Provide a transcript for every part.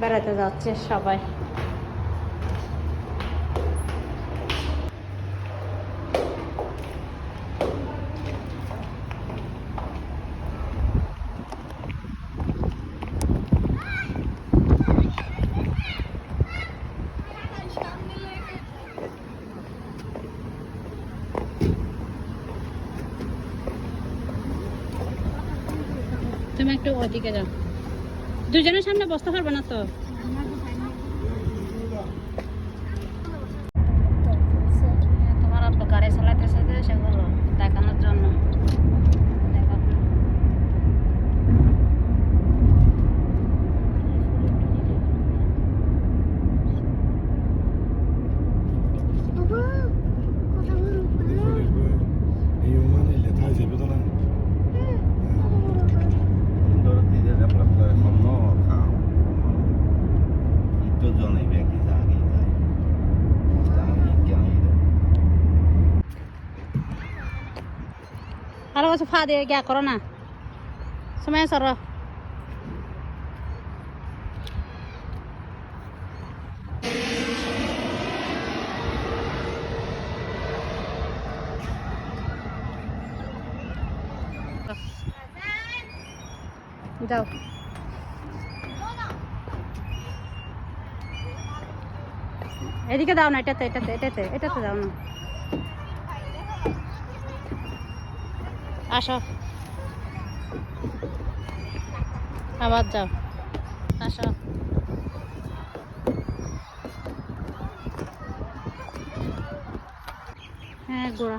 বেড়াতে যাচ্ছে সবাই। তুমি একটু ওদিকে যাও। দুজনের সামনে বসতে পারবে না তো? তোমার গাড়ি চালাইতেছে দেখানোর জন্য। আরও কিছু ফা দিয়ে গিয়া করো না। সময় সর। যাও। এদিকে দাও না, এটাতে এটাতে এটাতে এটাতে দাও না। আসো। আবার যাও। আসো। হ্যাঁ গোড়া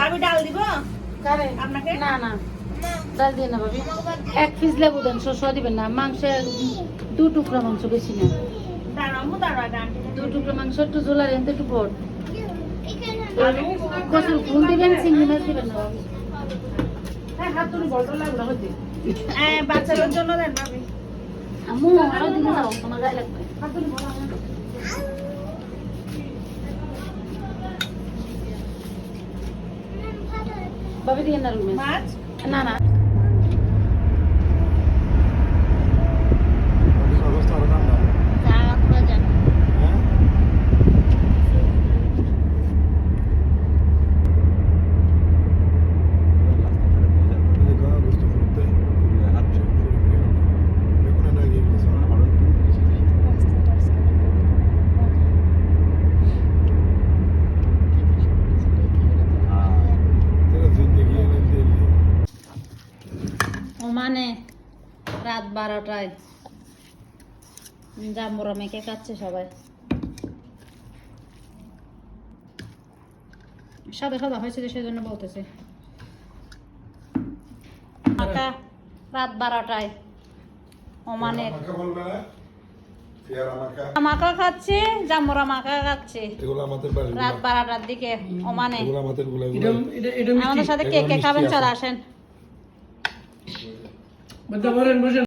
ভাবি ডাল দিব? আপনাকে? না না। ডাল দিয়ে না ভাবি। এক পিস লেবু দেন শস্য দিবেন না। মাংসে দু টুকরা মাংস বেশি না। দু টুকরা মাংস একটু ঝোলা রেন একটু বড় কচুর ফুল দিবেন চিংড়ি মাছ দিবেন না ভাবি। হ্যাঁ বাচ্চাদের জন্য দেন ভাবি। আম্মু আরও দিকে যাও তোমার গায়ে লাগবে। ভাবি দিয়ে না রুমে মাছ না না অবস্থা আরও নাম না হ্যাঁ এই গানা বস্তু করতে দেখুন না গিয়ে গেছে তেরা জিন্দগি এনে দিল্লি ও মানে রাত বারোটায়। জাম্বুরা মেখে খাচ্ছে সবাই। সাদা সাদা হয়েছে যে সেজন্য বলতেছে। মাকা রাত বারোটায়। ওমানের মাকা খাচ্ছে জাম্বুরা মাকা খাচ্ছে। এগুলো আমাদের বাড়ি রাত বারোটার দিকে ওমানে আমাদেরগুলো আমাদের সাথে কে কে খাবেন চলে আসেন। બધા વરણ ભજન